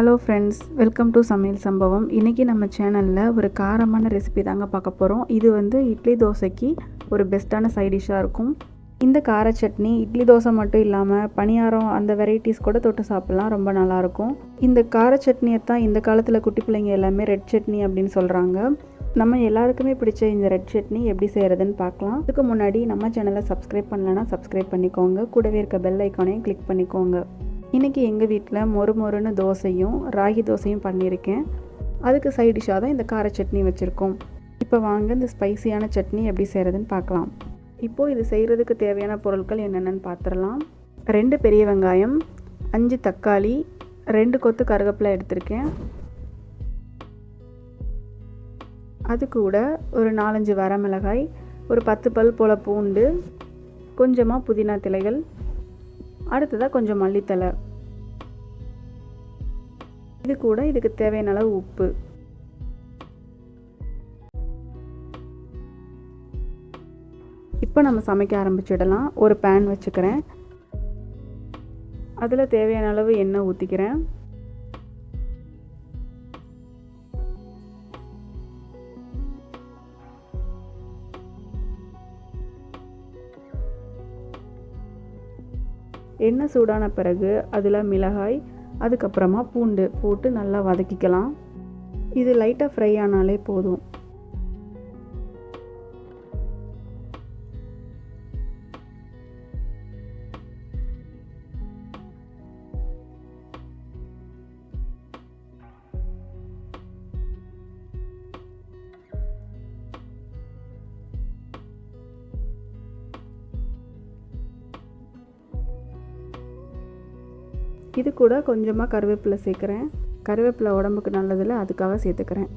Hello friends welcome to சமையல் சம்பவம். இன்றைக்கி நம்ம சேனலில் ஒரு காரமான ரெசிபி தாங்க பார்க்க போகிறோம் இது வந்து இட்லி தோசைக்கு ஒரு பெஸ்ட்டான சைட் டிஷ்ஷாக இருக்கும். இந்த கார சட்னி இட்லி தோசை மட்டும் இல்லாமல் பணியாரம் அந்த வெரைட்டிஸ் கூட தொட்டு சாப்பிட்லாம். ரொம்ப நல்லாயிருக்கும். இந்த கார சட்னியை தான் இந்த காலத்தில் குட்டி பிள்ளைங்க எல்லாமே ரெட் சட்னி அப்படின்னு சொல்கிறாங்க நம்ம எல்லாருக்குமே பிடிச்ச இந்த ரெட் சட்னி எப்படி செய்கிறதுன்னு பார்க்கலாம். இதுக்கு முன்னாடி நம்ம சேனலை சப்ஸ்கிரைப் பண்ணலன்னா சப்ஸ்கிரைப் பண்ணிக்கோங்க. கூடவே இருக்க பெல் ஐக்கானையும் கிளிக் பண்ணிக்கோங்க. இன்றைக்கி எங்கள் வீட்டில் மொறு மொறுன்னு தோசையும் ராகி தோசையும் பண்ணியிருக்கேன். அதுக்கு சைட் டிஷ்ஷாக தான் இந்த கார சட்னி வச்சுருக்கோம். இப்போ வாங்க இந்த ஸ்பைசியான சட்னி எப்படி செய்கிறதுன்னு பார்க்கலாம். இப்போது இது செய்கிறதுக்கு தேவையான பொருட்கள் என்னென்னு பார்த்துடலாம் ரெண்டு பெரிய வெங்காயம் அஞ்சு தக்காளி ரெண்டு கொத்து கருவேப்பிலை எடுத்திருக்கேன். அது கூட ஒரு நாலஞ்சு வரமிளகாய் ஒரு பத்து பல் போல் பூண்டு கொஞ்சமாக புதினா திலைகள் அடுத்ததாக கொஞ்சம் மல்லித்தலை இது கூட இதுக்கு தேவையான அளவு உப்பு. இப்போ நம்ம சமைக்க ஆரம்பிச்சிடலாம். ஒரு பேன் வச்சுக்கிறேன். அதில் தேவையான அளவு எண்ணெய் ஊற்றிக்கிறேன் எண்ணெய் சூடான பிறகு அதில் மிளகாய் அதுக்கப்புறமா பூண்டு போட்டு நல்லா வதக்கிக்கலாம். இது லைட்டாக ஃப்ரை ஆனாலே போதும். இது கூட கொஞ்சமாக கருவேப்பிலை சேர்க்குறேன். கருவேப்பிலை உடம்புக்கு நல்லதில்ல அதுக்காக சேர்த்துக்கிறேன்.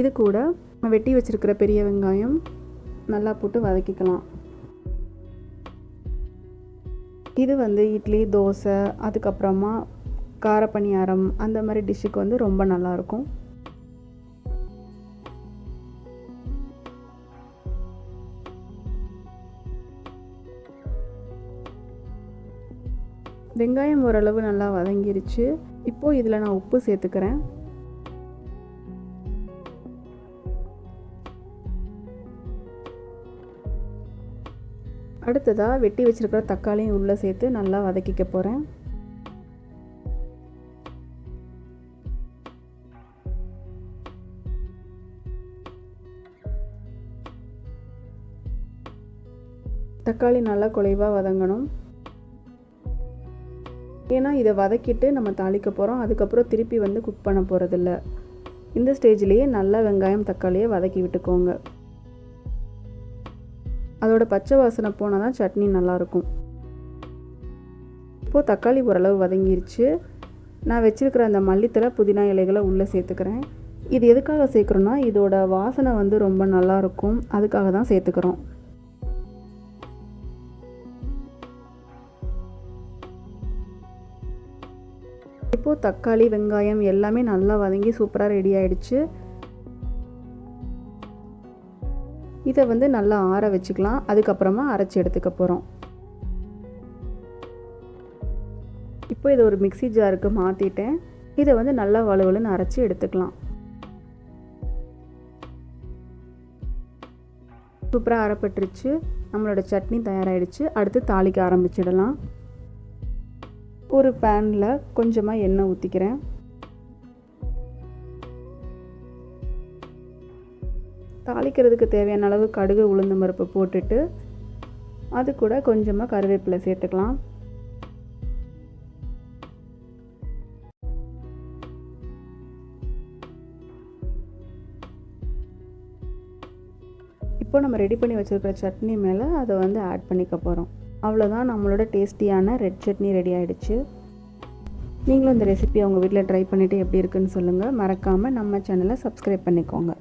இது கூட வெட்டி வச்சுருக்கிற பெரிய வெங்காயம் நல்லா போட்டு வதக்கிக்கலாம். இது வந்து இட்லி தோசை அதுக்கப்புறமா காரப்பணியாரம் அந்த மாதிரி டிஷ்ஷுக்கு வந்து ரொம்ப நல்லாயிருக்கும் வெங்காயம் ஓரளவு நல்லா வதங்கிருச்சு. இப்போது இதில் நான் உப்பு சேர்த்துக்கிறேன். அடுத்ததாக வெட்டி வச்சுருக்கிற தக்காளியும் உள்ளே சேர்த்து நல்லா வதக்கிக்க போகிறேன் தக்காளி நல்லா குலைவாக வதங்கணும். ஏன்னா இதை வதக்கிட்டு நம்ம தாளிக்க போகிறோம் அதுக்கப்புறம் திருப்பி வந்து குக் பண்ண போகிறதில்ல இந்த ஸ்டேஜ்லேயே நல்லா வெங்காயம் தக்காளியை வதக்கி விட்டுக்கோங்க. அதோட பச்சை வாசனை போனால் தான் சட்னி நல்லாயிருக்கும் இப்போது தக்காளி ஓரளவு வதங்கிருச்சு. நான் வச்சுருக்கிற அந்த மல்லித்தலை புதினா இலைகளை உள்ளே சேர்த்துக்கிறேன். இது எதுக்காக சேர்க்குறோன்னா இதோட வாசனை வந்து ரொம்ப நல்லாயிருக்கும் அதுக்காக தான் சேர்த்துக்கிறோம். இப்போது தக்காளி வெங்காயம் எல்லாமே நல்லா வதங்கி சூப்பராக ரெடி ஆகிடுச்சு இதை வந்து நல்லா ஆற வச்சுக்கலாம். அதுக்கப்புறமா அரைச்சி எடுத்துக்க போகிறோம் இப்போ இதை ஒரு மிக்சி ஜாருக்கு மாற்றிட்டேன் இதை வந்து நல்லா வலுவலுன்னு அரைச்சி எடுத்துக்கலாம். சூப்பராக அரைப்பட்டுருச்சு. நம்மளோட சட்னி தயாராகிடுச்சு அடுத்து தாளிக்க ஆரம்பிச்சிடலாம். ஒரு பேனில் கொஞ்சமாக எண்ணெய் ஊற்றிக்கிறேன் தாளிக்கிறதுக்கு தேவையான அளவு கடுகு உளுந்து பருப்பு போட்டுட்டு அது கூட கொஞ்சமாக கருவேப்பிலை சேர்த்துக்கலாம். இப்போ நம்ம ரெடி பண்ணி வச்சுருக்கிற சட்னி மேலே அதை வந்து ஆட் பண்ணிக்க போகிறோம் அவ்வளோதான் நம்மளோட டேஸ்டியான ரெட் சட்னி ரெடி ஆகிடுச்சு நீங்களும் இந்த ரெசிபியை உங்கள் வீட்டில் ட்ரை பண்ணிவிட்டு எப்படி இருக்குன்னு சொல்லுங்கள் மறக்காமல் நம்ம சேனலை சப்ஸ்கிரைப் பண்ணிக்கோங்க.